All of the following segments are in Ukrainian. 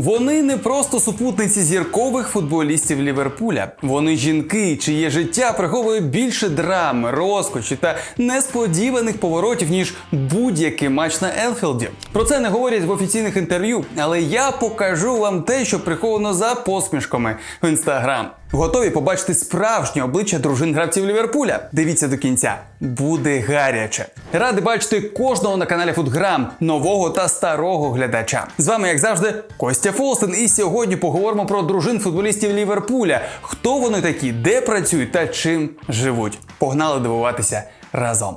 Вони не просто супутниці зіркових футболістів Ліверпуля. Вони жінки, чиє життя приховує більше драми, розкоші та несподіваних поворотів, ніж будь-який матч на Елфілді. Про це не говорять в офіційних інтерв'ю, але я покажу вам те, що приховано за посмішками в інстаграм. Готові побачити справжнє обличчя дружин гравців Ліверпуля. Дивіться до кінця. Буде гаряче. Радий бачити кожного на каналі Футграм, нового та старого глядача. З вами, як завжди, Костя Фолстен. І сьогодні поговоримо про дружин футболістів Ліверпуля. Хто вони такі, де працюють та чим живуть. Погнали дивуватися разом.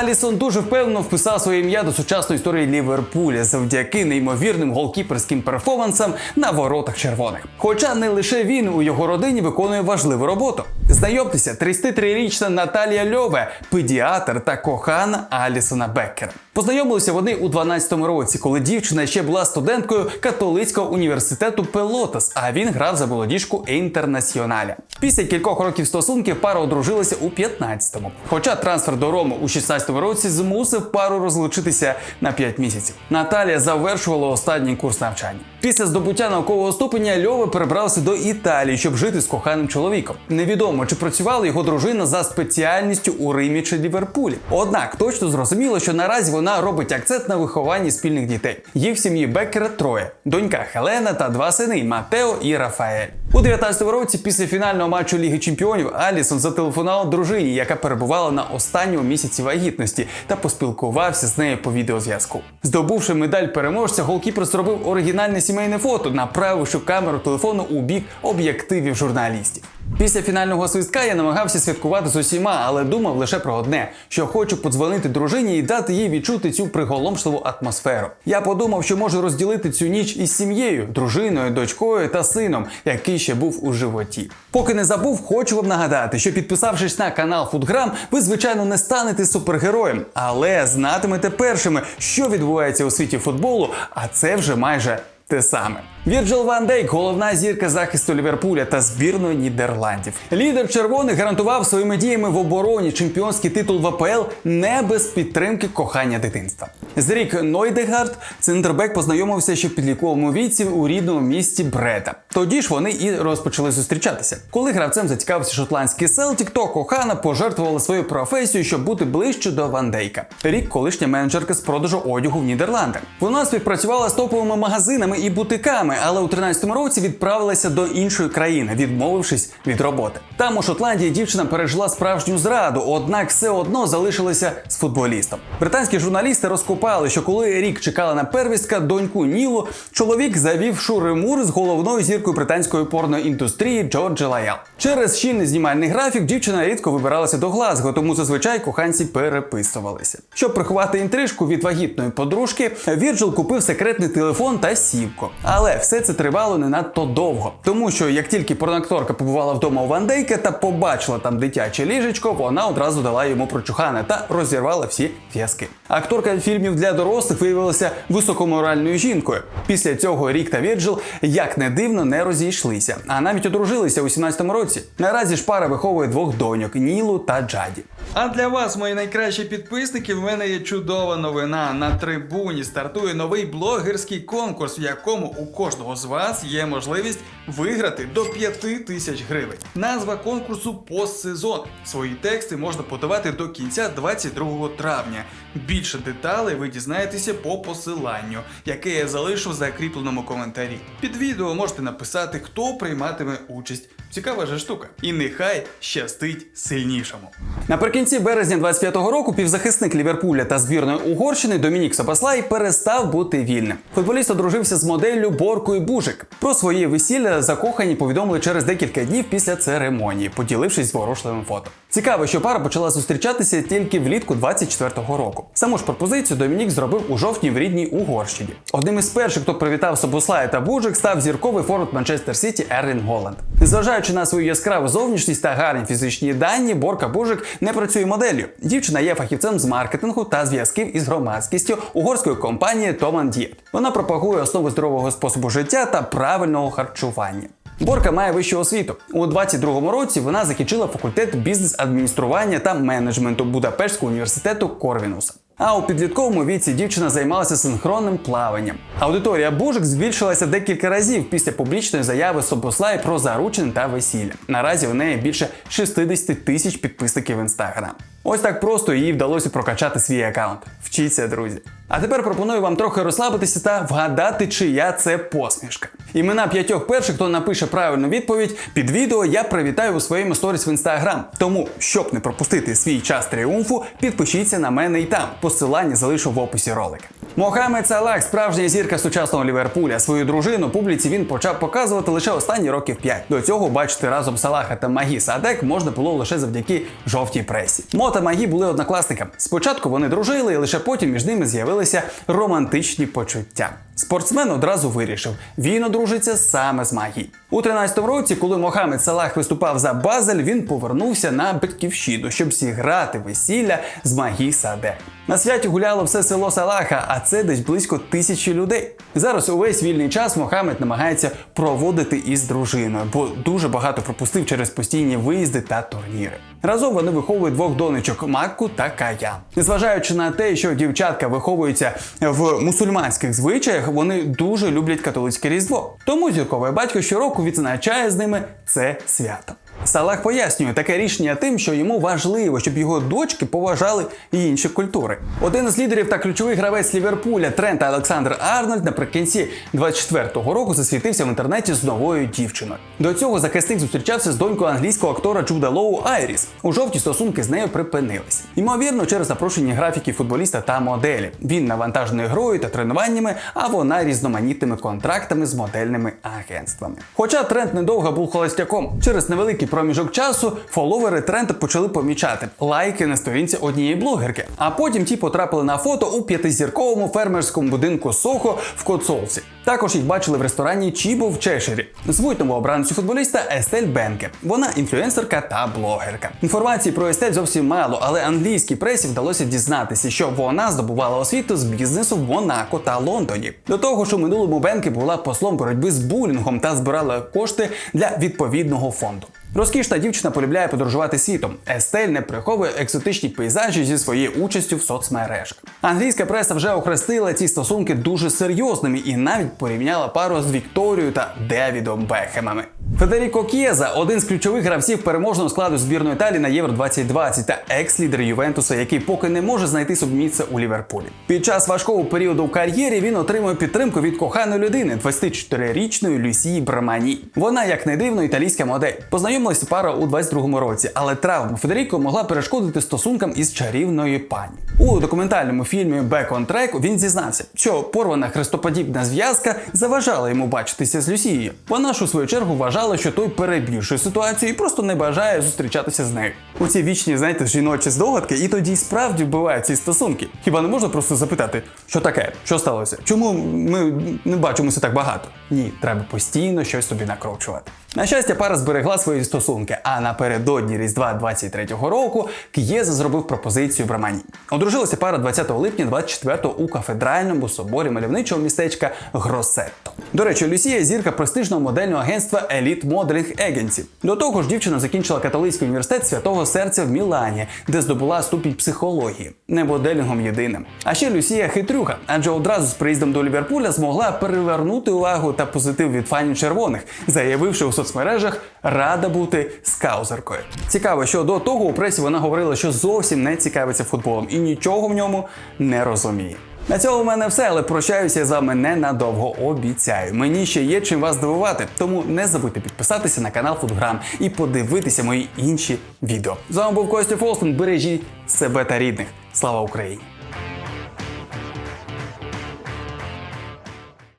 Алісон дуже впевнено вписав своє ім'я до сучасної історії Ліверпуля завдяки неймовірним голкіперським перформансам на воротах червоних. Хоча не лише він у його родині виконує важливу роботу. Знайомтеся, 33-річна Наталія Льове, педіатр та кохана Алісона Беккера. Познайомилися вони у 12-му році, коли дівчина ще була студенткою католицького університету Пелотас, а він грав за молодіжку Інтернаціоналя. Після кількох років стосунків пара одружилася у 15-му. Хоча трансфер до Роми у 16-му році змусив пару розлучитися на 5 місяців. Наталія завершувала останній курс навчання. Після здобуття наукового ступеня Льова перебрався до Італії, щоб жити з коханим чоловіком. Невідомо, чи працювала його дружина за спеціальністю у Римі чи Ліверпулі. Однак точно зрозуміло, що наразі вона робить акцент на вихованні спільних дітей. Їх в сім'ї Беккера троє: донька Хелена та два сини Матео і Рафаель. У 19-му році, після фінального матчу Ліги Чемпіонів, Алісон зателефонував дружині, яка перебувала на останньому місяці вагітності, та поспілкувався з нею по відеозв'язку. Здобувши медаль переможця, голкіпер зробив оригінальне сімейне фото, направивши камеру телефону у бік об'єктивів журналістів. Після фінального свистка я намагався святкувати з усіма, але думав лише про одне: що хочу подзвонити дружині і дати їй відчути цю приголомшливу атмосферу. Я подумав, що можу розділити цю ніч із сім'єю, дружиною, дочкою та сином, який ще був у животі. Поки не забув, хочу вам нагадати, що підписавшись на канал Футграм, ви звичайно не станете супергероєм, але знатимете першими, що відбувається у світі футболу, а це вже майже те саме. Вірджил Ван Дейк – головна зірка захисту Ліверпуля та збірної Нідерландів. Лідер червоних гарантував своїми діями в обороні чемпіонський титул в АПЛ не без підтримки кохання дитинства. Зрік Нойдегард центрбек познайомився ще в підліковому віці у рідному місті Брета. Тоді ж вони і розпочали зустрічатися. Коли гравцем зацікавився шотландський Селтік, то кохана пожертвувала свою професію, щоб бути ближче до Ван Дейка. Рік колишня менеджерка з продажу одягу в Нідерландах. Вона співпрацювала з топовими магазинами і бутиками, але у 13-му році відправилася до іншої країни, відмовившись від роботи. Там у Шотландії дівчина пережила справжню зраду, однак все одно залишилася з футболістом. Британські журналісти розкопали, що коли рік чекала на первістка доньку Нілу, чоловік завів шури-мур з головною зіркою британської порної індустрії Джорджі Лаял. Через щільний знімальний графік дівчина рідко вибиралася до Глазго, тому зазвичай коханці переписувалися. Щоб приховати інтрижку від вагітної подружки, Вірджил купив секретний телефон та сівку. Але все це тривало не надто довго, тому що як тільки порноакторка побувала вдома у Ван Дейка та побачила там дитяче ліжечко, вона одразу дала йому прочухане та розірвала всі зв'язки. Акторка фільмів для дорослих виявилася високоморальною жінкою. Після цього Рік та Вірджил, як не дивно, не розійшлися, а навіть одружилися у 17-му році. Наразі ж пара виховує двох доньок Нілу та Джаді. А для вас, мої найкращі підписники, в мене є чудова новина. На трибуні стартує новий блогерський конкурс, в якому у кожного з вас є можливість виграти до 5 тисяч гривень. Назва конкурсу постсезон. Свої тексти можна подавати до кінця 22 травня. Більше деталей ви дізнаєтеся по посиланню, яке я залишу в закріпленому коментарі. Під відео можете написати, хто прийматиме участь. Цікава же штука. І нехай щастить сильнішому. Наприкінці березня 25-го року півзахисник Ліверпуля та збірної Угорщини Домінік Собаслай перестав бути вільним. Футболіст одружився з моделлю Боркою Бужик. Про своє весілля закохані повідомили через декілька днів після церемонії, поділившись зворушливим фото. Цікаво, що пара почала зустрічатися тільки влітку 24-го року. Саму ж пропозицію Домінік зробив у жовтні в рідній Угорщині. Одним із перших, хто привітав Собослая та Бужик, став зірковий форвард Манчестер Сіті Ерлін Голланд. Незважаючи на свою яскраву зовнішність та гарні фізичні дані, Борка Бужик не працює моделлю. Дівчина є фахівцем з маркетингу та зв'язків із громадськістю угорської компанії Томан Дієт. Вона пропагує основи здорового способу життя та правильного харчування. Борка має вищу освіту. У 22-му році вона закінчила факультет бізнес-адміністрування та менеджменту Будапештського університету Корвінуса. А у підлітковому віці дівчина займалася синхронним плаванням. Аудиторія Бужик збільшилася декілька разів після публічної заяви Собослай про заручень та весілля. Наразі у неї більше 60 тисяч підписників інстаграм. Ось так просто їй вдалося прокачати свій аккаунт. Вчіться, друзі. А тепер пропоную вам трохи розслабитися та вгадати, чия це посмішка. Імена п'ятьох перших, хто напише правильну відповідь під відео, я привітаю у своєму сторіс в інстаграм. Тому, щоб не пропустити свій час тріумфу, підпишіться на мене і там. Посилання залишу в описі ролика. Мохамед Салах, справжня зірка сучасного Ліверпуля. Свою дружину публіці він почав показувати лише останні років 5. До цього бачити разом Салаха та Магі Садек можна було лише завдяки жовтій пресі. Мо та Магі були однокласниками. Спочатку вони дружили, і лише потім між ними з'явилися романтичні почуття. Спортсмен одразу вирішив, він одружиться саме з Магі. У 13-му році, коли Мохамед Салах виступав за Базель, він повернувся на батьківщину, щоб зіграти весілля з Магі Садек. На святі гуляло все село Салаха, а це десь близько тисячі людей. Зараз увесь вільний час Мохамед намагається проводити із дружиною, бо дуже багато пропустив через постійні виїзди та турніри. Разом вони виховують двох донечок Макку та Кая. Незважаючи на те, що дівчатка виховуються в мусульманських звичаях, вони дуже люблять католицьке різдво. Тому зірковий батько щороку відзначає з ними це свято. Салах пояснює таке рішення тим, що йому важливо, щоб його дочки поважали і інші культури. Один із лідерів та ключовий гравець Ліверпуля Трент Олександр Арнольд наприкінці 24-го року засвітився в інтернеті з новою дівчиною. До цього захисник зустрічався з донькою англійського актора Джуда Лоу Айріс. У жовті стосунки з нею припинилися. Ймовірно, через запрошені графіки футболіста та моделі. Він навантажений грою та тренуваннями, а вона різноманітними контрактами з модельними агентствами. Хоча Трент недовго був холостяком, через невеликий проміжок часу фоловери Трента почали помічати лайки на сторінці однієї блогерки. А потім ті потрапили на фото у п'ятизірковому фермерському будинку Сохо в Коцолсі. Також їх бачили в ресторані Чібо в Чеширі. Звуть нову обранцю футболіста Естель Бенке. Вона інфлюенсерка та блогерка. Інформації про Естель зовсім мало, але англійській пресі вдалося дізнатися, що вона здобувала освіту з бізнесу в Монако та Лондоні. До того ж, у минулому Бенке була послом боротьби з булінгом та збирала кошти для відповідного фонду. Розкішна дівчина полюбляє подорожувати світом. Естель не приховує екзотичні пейзажі зі своєю участю в соцмережах. Англійська преса вже охрестила ці стосунки дуже серйозними і навіть порівняла пару з Вікторією та Девідом Бехемами. Федеріко К'єза один з ключових гравців переможного складу збірної Італії на Євро 2020 та екс-лідер Ювентуса, який поки не може знайти собі місце у Ліверпулі. Під час важкого періоду в кар'єрі він отримує підтримку від коханої людини, 24-річної Люсії Брамані. Вона, як не дивно, італійська модель. Познайомилася пара у 22-му році, але травма Федеріко могла перешкодити стосункам із чарівною пані. У документальному фільмі Back on Track він зізнався, що порвана хрестоподібна зв'язка заважала йому бачитися з Люсією. Вона ж у свою чергу вважала, що той перебільшує ситуацію і просто не бажає зустрічатися з нею. У ці вічні, знаєте, жіночі здогадки, і тоді справді вбивають ці стосунки. Хіба не можна просто запитати, що таке, що сталося? Чому ми не бачимося так багато? Ні, треба постійно щось собі накручувати. На щастя, пара зберегла свої стосунки, а напередодні Різдва 23-го року К'єза зробив пропозицію в Романі. Одружилася пара 20 липня 24-го у кафедральному соборі мальовничого містечка Гросетто. До речі, Люсія зірка престижного модельного агентства Elite Modeling Agency. До того ж, дівчина закінчила католицький університет Святого Серця в Мілані, де здобула ступінь психології, не моделінгом єдиним. А ще Люсія хитрюга, адже одразу з приїздом до Ліверпуля змогла перевернути увагу та позитив від фанів червоних, заявивши у соцмережах рада бути скаузеркою. Цікаво, що до того у пресі вона говорила, що зовсім не цікавиться футболом і нічого в ньому не розуміє. На цьому в мене все, але прощаюся з вами ненадовго. Обіцяю. Мені ще є чим вас здивувати, тому не забудьте підписатися на канал Футграм і подивитися мої інші відео. З вами був Костя Фолстон. Бережіть себе та рідних. Слава Україні!